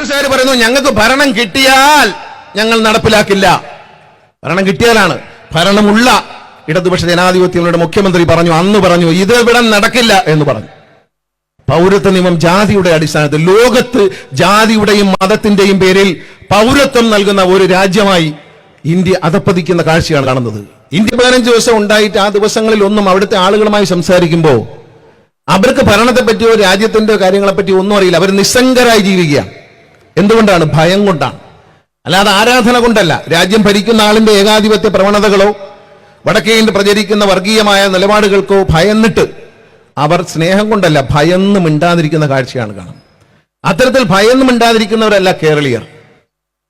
കോൺഗ്രസ്സുകാർ പറയുന്നു ഞങ്ങൾക്ക് ഭരണം കിട്ടിയാൽ ഞങ്ങൾ നടപ്പിലാക്കില്ല. ഭരണം കിട്ടിയാലാണ്. ഭരണമുള്ള ഇടതുപക്ഷ ജനാധിപത്യങ്ങളുടെ മുഖ്യമന്ത്രി പറഞ്ഞു അന്ന് പറഞ്ഞു ഇത് ഇവിടെ നടക്കില്ല എന്ന് പറഞ്ഞു. പൗരത്വ നിയമം ജാതിയുടെ അടിസ്ഥാനത്തിൽ ലോകത്ത് ജാതിയുടെയും മതത്തിന്റെയും പേരിൽ പൗരത്വം നൽകുന്ന ഒരു രാജ്യമായി ഇന്ത്യ അധപ്പതിക്കുന്ന കാഴ്ചയാണ് കാണുന്നത്. ഇന്ത്യ പതിനഞ്ച് ദിവസം ഉണ്ടായിട്ട് ആ ദിവസങ്ങളിൽ ഒന്നും അവിടുത്തെ ആളുകളുമായി സംസാരിക്കുമ്പോൾ അവർക്ക് ഭരണത്തെ പറ്റിയോ രാജ്യത്തിന്റെ കാര്യങ്ങളെ പറ്റിയോ ഒന്നും അറിയില്ല. അവർ നിസ്സംഗരായി ജീവിക്കുകയാണ്. എന്തുകൊണ്ടാണ്? ഭയം കൊണ്ടാണ്. അല്ലാതെ ആരാധന കൊണ്ടല്ല. രാജ്യം ഭരിക്കുന്ന ആളിന്റെ ഏകാധിപത്യ പ്രവണതകളോ വടക്കേ ഇന്ത്യ പ്രചരിക്കുന്ന വർഗീയമായ നിലപാടുകൾക്കോ ഭയന്നിട്ട് അവർ സ്നേഹം കൊണ്ടല്ല ഭയന്ന് മിണ്ടാതിരിക്കുന്ന കാഴ്ചയാണ് കാണുന്നത്. അത്തരത്തിൽ ഭയന്ന് മിണ്ടാതിരിക്കുന്നവരല്ല കേരളീയർ.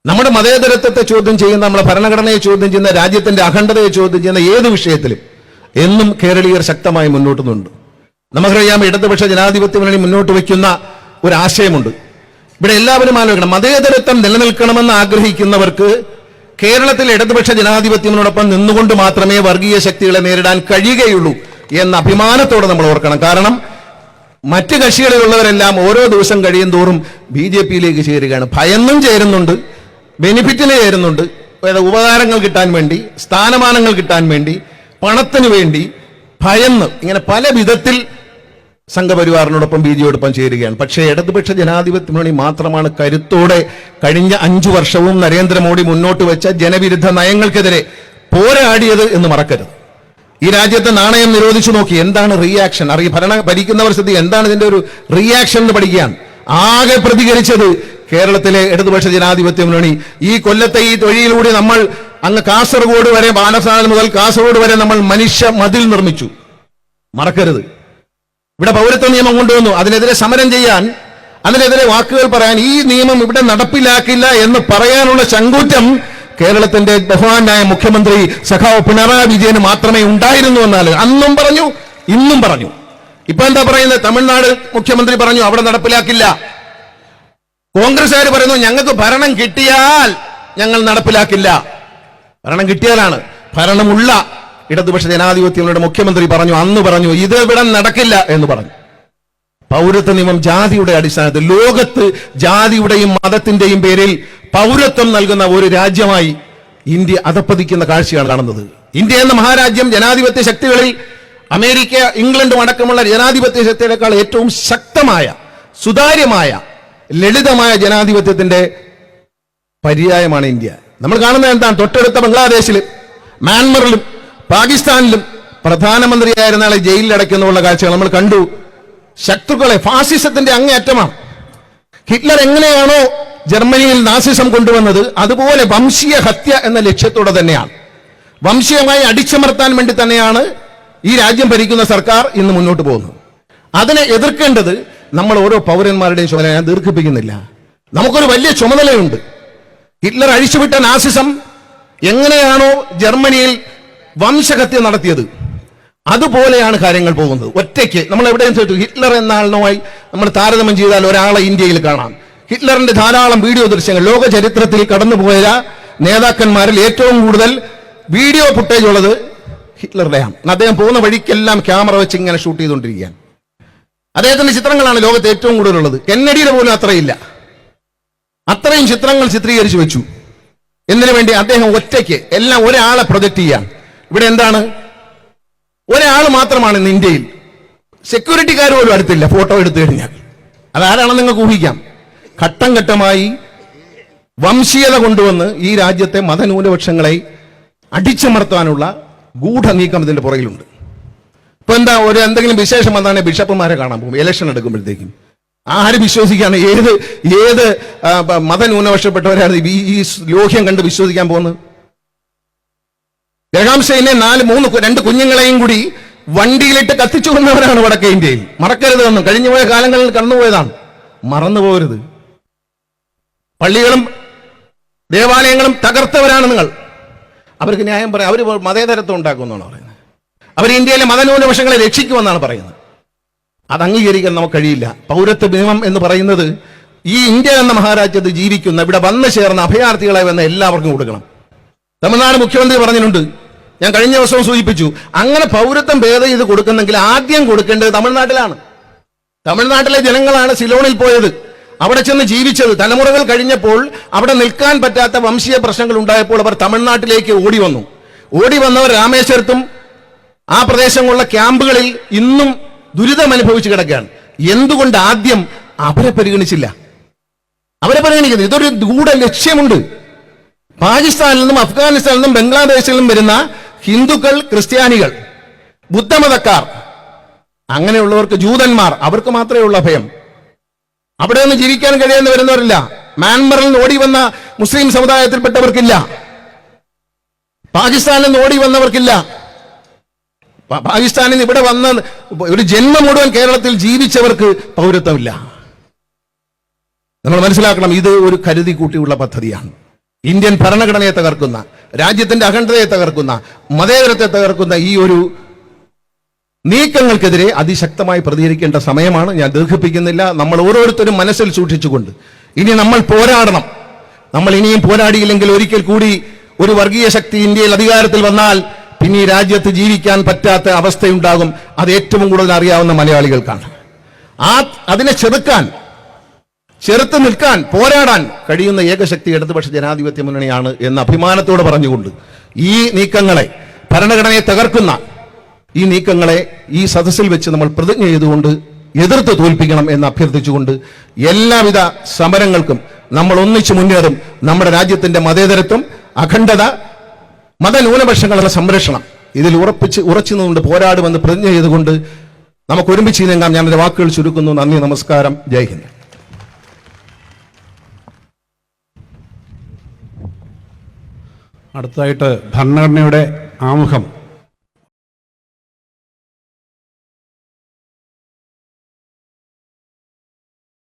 നമ്മുടെ മതേതരത്വത്തെ ചോദ്യം ചെയ്യുന്ന നമ്മുടെ ഭരണഘടനയെ ചോദ്യം ചെയ്യുന്ന രാജ്യത്തിന്റെ അഖണ്ഡതയെ ചോദ്യം ചെയ്യുന്ന ഏത് വിഷയത്തിലും എന്നും കേരളീയർ ശക്തമായി മുന്നോട്ട് നിന്നുണ്ട്. നമുക്കറിയാം ഇടതുപക്ഷ ജനാധിപത്യ മുന്നോട്ട് വയ്ക്കുന്ന ഒരു ആശയമുണ്ട്. ഇവിടെ എല്ലാവരും ആലോചിക്കണം. മതേതരത്വം നിലനിൽക്കണമെന്ന് ആഗ്രഹിക്കുന്നവർക്ക് കേരളത്തിൽ ഇടതുപക്ഷ ജനാധിപത്യത്തിനോടൊപ്പം നിന്നുകൊണ്ട് മാത്രമേ വർഗീയ ശക്തികളെ നേരിടാൻ കഴിയുകയുള്ളൂ എന്ന അഭിമാനത്തോടെ നമ്മൾ ഓർക്കണം. കാരണം മറ്റ് കക്ഷികളിലുള്ളവരെല്ലാം ഓരോ ദിവസം കഴിയും തോറും ബി ജെ പിയിലേക്ക് ചേരുകയാണ്. ഭയന്നും ചേരുന്നുണ്ട് ബെനിഫിറ്റിന് ചേരുന്നുണ്ട്. ഉപകാരങ്ങൾ കിട്ടാൻ വേണ്ടി സ്ഥാനമാനങ്ങൾ കിട്ടാൻ വേണ്ടി പണത്തിന് വേണ്ടി ഭയന്ന് ഇങ്ങനെ പല വിധത്തിൽ സംഘപരിവാറിനോടൊപ്പം ബി ജെയോടൊപ്പം ചേരുകയാണ്. പക്ഷേ ഇടതുപക്ഷ ജനാധിപത്യ മുന്നണി മാത്രമാണ് കരുത്തോടെ കഴിഞ്ഞ അഞ്ചു വർഷവും നരേന്ദ്രമോദി മുന്നോട്ട് വെച്ച ജനവിരുദ്ധ നയങ്ങൾക്കെതിരെ പോരാടിയത് എന്ന് മറക്കരുത്. ഈ രാജ്യത്തെ നാണയം നിരോധിച്ചു നോക്കി എന്താണ് റിയാക്ഷൻ അറിയ ഭരണ ഭരിക്കുന്നവർ സ്ഥിതി എന്താണ് ഇതിന്റെ ഒരു റിയാക്ഷൻ എന്ന് പഠിക്കുകയാണ്. ആകെ പ്രതികരിച്ചത് കേരളത്തിലെ ഇടതുപക്ഷ ജനാധിപത്യ മുന്നണി ഈ കൊല്ലത്തെ ഈ തൊഴിലൂടെ നമ്മൾ അങ്ങ് കാസർഗോഡ് വരെ ബാലസ്ഥാനം മുതൽ കാസർഗോഡ് വരെ നമ്മൾ മനുഷ്യ മതിൽ നിർമ്മിച്ചു. മറക്കരുത്. ഇവിടെ പൗരത്വ നിയമം കൊണ്ടുവന്നു. അതിനെതിരെ സമരം ചെയ്യാൻ അതിനെതിരെ വാക്കുകൾ പറയാൻ ഈ നിയമം ഇവിടെ നടപ്പിലാക്കില്ല എന്ന് പറയാനുള്ള ചങ്കൂറ്റം കേരളത്തിന്റെ ബഹുമാനായ മുഖ്യമന്ത്രി സഖാവ് പിണറായി വിജയന് മാത്രമേ ഉണ്ടായിരുന്നു എന്നാൽ അന്നും പറഞ്ഞു ഇന്നും പറഞ്ഞു. ഇപ്പൊ എന്താ പറയുന്നത്? തമിഴ്നാട് മുഖ്യമന്ത്രി പറഞ്ഞു അവിടെ നടപ്പിലാക്കില്ല. കോൺഗ്രസ്സുകാർ പറയുന്നു ഞങ്ങൾക്ക് ഭരണം കിട്ടിയാൽ ഞങ്ങൾ നടപ്പിലാക്കില്ല. ഭരണം കിട്ടിയാലാണ് ഭരണമുള്ള ഇടതുപക്ഷ ജനാധിപത്യങ്ങളുടെ മുഖ്യമന്ത്രി പറഞ്ഞു അന്ന് പറഞ്ഞു ഇത് ഇവിടെ നടക്കില്ല എന്ന് പറഞ്ഞു. പൗരത്വ നിയമം ജാതിയുടെ അടിസ്ഥാനത്തിൽ ലോകത്ത് ജാതിയുടെയും മതത്തിന്റെയും പേരിൽ പൗരത്വം നൽകുന്ന ഒരു രാജ്യമായി ഇന്ത്യ അധപ്പതിക്കുന്ന കാഴ്ചയാണ് കാണുന്നത്. ഇന്ത്യ എന്ന മഹാരാജ്യം ജനാധിപത്യ ശക്തികളിൽ അമേരിക്ക ഇംഗ്ലണ്ട് അടക്കമുള്ള ജനാധിപത്യ ശക്തികളെക്കാൾ ഏറ്റവും ശക്തമായ സുതാര്യമായ ലളിതമായ ജനാധിപത്യത്തിന്റെ പര്യായമാണ് ഇന്ത്യ. നമ്മൾ കാണുന്നത് എന്താണ്? തൊട്ടടുത്ത ബംഗ്ലാദേശിലും മ്യാൻമറിലും പാകിസ്ഥാനിലും പ്രധാനമന്ത്രിയായിരുന്ന ആളെ ജയിലിൽ അടയ്ക്കുന്നുള്ള കാഴ്ചകൾ നമ്മൾ കണ്ടു. ശത്രുക്കളെ ഫാസിസത്തിന്റെ അങ്ങേയറ്റമാണ്. ഹിറ്റ്ലർ എങ്ങനെയാണോ ജർമ്മനിയിൽ നാസിസം കൊണ്ടുവന്നത് അതുപോലെ വംശീയ ഹത്യ എന്ന ലക്ഷ്യത്തോടെ തന്നെയാണ്. വംശീയമായി അടിച്ചമർത്താൻ വേണ്ടി തന്നെയാണ് ഈ രാജ്യം ഭരിക്കുന്ന സർക്കാർ ഇന്ന് മുന്നോട്ട് പോകുന്നത്. അതിനെ എതിർക്കേണ്ടത് നമ്മൾ ഓരോ പൗരന്മാരുടെയും ചുമതല. ഞാൻ ദീർഘിപ്പിക്കുന്നില്ല. നമുക്കൊരു വലിയ ചുമതലയുണ്ട്. ഹിറ്റ്ലർ അഴിച്ചുവിട്ട നാസിസം എങ്ങനെയാണോ ജർമ്മനിയിൽ വംശഹത്യ നടത്തിയത്. അതുപോലെയാണ് കാര്യങ്ങൾ പോകുന്നത്. ഒറ്റയ്ക്ക് നമ്മൾ എവിടെയും ചോദിച്ചു ഹിറ്റ്ലർ എന്ന ആളിനുമായി നമ്മൾ താരതമ്യം ചെയ്താൽ ഒരാളെ ഇന്ത്യയിൽ കാണാം. ഹിറ്റ്ലറിന്റെ ധാരാളം വീഡിയോ ദൃശ്യങ്ങൾ ലോക ചരിത്രത്തിൽ കടന്നുപോയ നേതാക്കന്മാരിൽ ഏറ്റവും കൂടുതൽ വീഡിയോ ഫുട്ടേജ് ഉള്ളത് ഹിറ്റ്ലറുടെയാണ് അദ്ദേഹം പോകുന്ന വഴിക്കെല്ലാം ക്യാമറ വെച്ച് ഇങ്ങനെ ഷൂട്ട് ചെയ്തുകൊണ്ടിരിക്കുകയാണ്. അദ്ദേഹത്തിന്റെ ചിത്രങ്ങളാണ് ലോകത്ത് ഏറ്റവും കൂടുതലുള്ളത്. കെന്നഡിയുടെ പോലും അത്രയില്ല. അത്രയും ചിത്രങ്ങൾ ചിത്രീകരിച്ചു വെച്ചു. എന്തിനു വേണ്ടി അദ്ദേഹം ഒറ്റയ്ക്ക് എല്ലാം ഒരാളെ പ്രൊജക്ട് ചെയ്യാൻ? ഇവിടെ എന്താണ്? ഒരാൾ മാത്രമാണ് ഇന്ന് ഇന്ത്യയിൽ. സെക്യൂരിറ്റിക്കാർ പോലും അടുത്തില്ല. ഫോട്ടോ എടുത്തു കഴിഞ്ഞാൽ. അതാരാണെന്ന് നിങ്ങൾക്ക് ഊഹിക്കാം. ഘട്ടം ഘട്ടമായി വംശീയത കൊണ്ടുവന്ന് ഈ രാജ്യത്തെ മതന്യൂനപക്ഷങ്ങളെ അടിച്ചമർത്താനുള്ള ഗൂഢനീക്കം ഇതിന്റെ പുറകിലുണ്ട്. ഇപ്പൊ എന്താ ഒരു എന്തെങ്കിലും വിശേഷം വന്നാണെങ്കിൽ ബിഷപ്പുമാരെ കാണാൻ പോകും. ഇലക്ഷൻ എടുക്കുമ്പോഴത്തേക്കും. ആര് വിശ്വസിക്കാണ്? ഏത് ഏത് മതന്യൂനപക്ഷപ്പെട്ടവരാണ് ഈ ലോഹ്യം കണ്ട് വിശ്വസിക്കാൻ പോകുന്നത്? ഗ്രഹാംശയിലെ നാല് മൂന്ന് രണ്ട് കുഞ്ഞുങ്ങളെയും കൂടി വണ്ടിയിലിട്ട് കത്തിച്ചു കൊന്നവരാണ് വടക്കേ ഇന്ത്യയിൽ. മറക്കരുത് എന്നും കഴിഞ്ഞുപോയ കാലങ്ങളിൽ കടന്നുപോയതാണ്. മറന്നു പോകരുത് പള്ളികളും ദേവാലയങ്ങളും തകർത്തവരാണ് നിങ്ങൾ. അവർക്ക് ന്യായം പറയാം. അവർ മതേതരത്വം ഉണ്ടാക്കുമെന്നാണ് പറയുന്നത്. അവർ ഇന്ത്യയിലെ മതന്യൂനപക്ഷങ്ങളെ രക്ഷിക്കുമെന്നാണ് പറയുന്നത്. അത് അംഗീകരിക്കാൻ നമുക്ക് കഴിയില്ല. പൗരത്വ നിയമം എന്ന് പറയുന്നത് ഈ ഇന്ത്യ എന്ന മഹാരാജ്യത്ത് ജീവിക്കുന്ന ഇവിടെ വന്നു ചേർന്ന അഭയാർത്ഥികളെ വന്ന എല്ലാവർക്കും കൊടുക്കണം. തമിഴ്നാട് മുഖ്യമന്ത്രി പറഞ്ഞിട്ടുണ്ട് ഞാൻ കഴിഞ്ഞ ദിവസവും സൂചിപ്പിച്ചു അങ്ങനെ പൗരത്വം ഭേദം ചെയ്ത് കൊടുക്കുന്നെങ്കിൽ ആദ്യം കൊടുക്കേണ്ടത് തമിഴ്നാട്ടിലാണ്. തമിഴ്നാട്ടിലെ ജനങ്ങളാണ് സിലോണിൽ പോയത്. അവിടെ ചെന്ന് ജീവിച്ചത്. തലമുറകൾ കഴിഞ്ഞപ്പോൾ അവിടെ നിൽക്കാൻ പറ്റാത്ത വംശീയ പ്രശ്നങ്ങൾ ഉണ്ടായപ്പോൾ അവർ തമിഴ്നാട്ടിലേക്ക് ഓടി വന്നു. ഓടി വന്നവർ രാമേശ്വരത്തും ആ പ്രദേശങ്ങളുള്ള ക്യാമ്പുകളിൽ ഇന്നും ദുരിതം അനുഭവിച്ചു കിടക്കുകയാണ്. എന്തുകൊണ്ട് ആദ്യം അവരെ പരിഗണിച്ചില്ല? അവരെ പരിഗണിക്കുന്നത് ഇതൊരു ഗൂഢ ലക്ഷ്യമുണ്ട് പാകിസ്ഥാനിൽ നിന്നും അഫ്ഗാനിസ്ഥാനിൽ നിന്നും ബംഗ്ലാദേശിൽ നിന്നും വരുന്ന ഹിന്ദുക്കൾ ക്രിസ്ത്യാനികൾ ബുദ്ധമതക്കാർ അങ്ങനെയുള്ളവർക്ക് ജൂതന്മാർ അവർക്ക് മാത്രമേ ഉള്ള ഭയം അവിടെ നിന്ന് ജീവിക്കാൻ കഴിയാന്ന് വരുന്നവരില്ല. മ്യാൻമറിൽ നിന്ന് ഓടി വന്ന മുസ്ലിം സമുദായത്തിൽപ്പെട്ടവർക്കില്ല. പാകിസ്ഥാനിൽ നിന്ന് ഓടി വന്നവർക്കില്ല. പാകിസ്ഥാനിൽ നിന്ന് ഇവിടെ വന്ന ഒരു ജന്മം മുഴുവൻ കേരളത്തിൽ ജീവിച്ചവർക്ക് പൗരത്വമില്ല. നമ്മൾ മനസ്സിലാക്കണം ഇത് ഒരു കരുതി കൂട്ടിയുള്ള പദ്ധതിയാണ്. ഇന്ത്യൻ ഭരണഘടനയെ തകർക്കുന്ന രാജ്യത്തിന്റെ അഖണ്ഡതയെ തകർക്കുന്ന മതേതരത്തെ തകർക്കുന്ന ഈ ഒരു നീക്കങ്ങൾക്കെതിരെ അതിശക്തമായി പ്രതികരിക്കേണ്ട സമയമാണ്. ഞാൻ ദീർഘിപ്പിക്കുന്നില്ല. നമ്മൾ ഓരോരുത്തരും മനസ്സിൽ സൂക്ഷിച്ചുകൊണ്ട്. ഇനി നമ്മൾ പോരാടണം. നമ്മൾ ഇനിയും പോരാടിയില്ലെങ്കിൽ ഒരിക്കൽ കൂടി ഒരു വർഗീയ ശക്തി ഇന്ത്യയിൽ അധികാരത്തിൽ വന്നാൽ പിന്നെ ഈ രാജ്യത്ത് ജീവിക്കാൻ പറ്റാത്ത അവസ്ഥയുണ്ടാകും. അത് ഏറ്റവും കൂടുതൽ അറിയാവുന്ന മലയാളികൾക്കാണ്. ആ അതിനെ ചെറുക്കാൻ ചെറുത്ത് നിൽക്കാൻ പോരാടാൻ കഴിയുന്ന ഏകശക്തി ഇടതുപക്ഷ ജനാധിപത്യ മുന്നണിയാണ് എന്ന് അഭിമാനത്തോടെ പറഞ്ഞുകൊണ്ട് ഈ നീക്കങ്ങളെ ഭരണഘടനയെ തകർക്കുന്ന ഈ നീക്കങ്ങളെ ഈ സദസ്സിൽ വെച്ച് നമ്മൾ പ്രതിജ്ഞ ചെയ്തുകൊണ്ട് എതിർത്ത് തോൽപ്പിക്കണം എന്ന് അഭ്യർത്ഥിച്ചുകൊണ്ട് എല്ലാവിധ സമരങ്ങൾക്കും നമ്മൾ ഒന്നിച്ചു മുന്നേറും. നമ്മുടെ രാജ്യത്തിന്റെ മതേതരത്വം അഖണ്ഡത മതന്യൂനപക്ഷങ്ങളുടെ സംരക്ഷണം. ഇതിൽ ഉറപ്പിച്ച് ഉറച്ചു നിന്നുകൊണ്ട് പോരാടുമെന്ന് പ്രതിജ്ഞ ചെയ്തുകൊണ്ട് നമുക്ക് ഒരുമിച്ച് ഞാൻ എന്റെ വാക്കുകൾ ചുരുക്കുന്നു. നന്ദി നമസ്കാരം. ജയ് ഹിന്ദ്. അടുത്തതായിട്ട് ഭരണഘടനയുടെ ആമുഖം.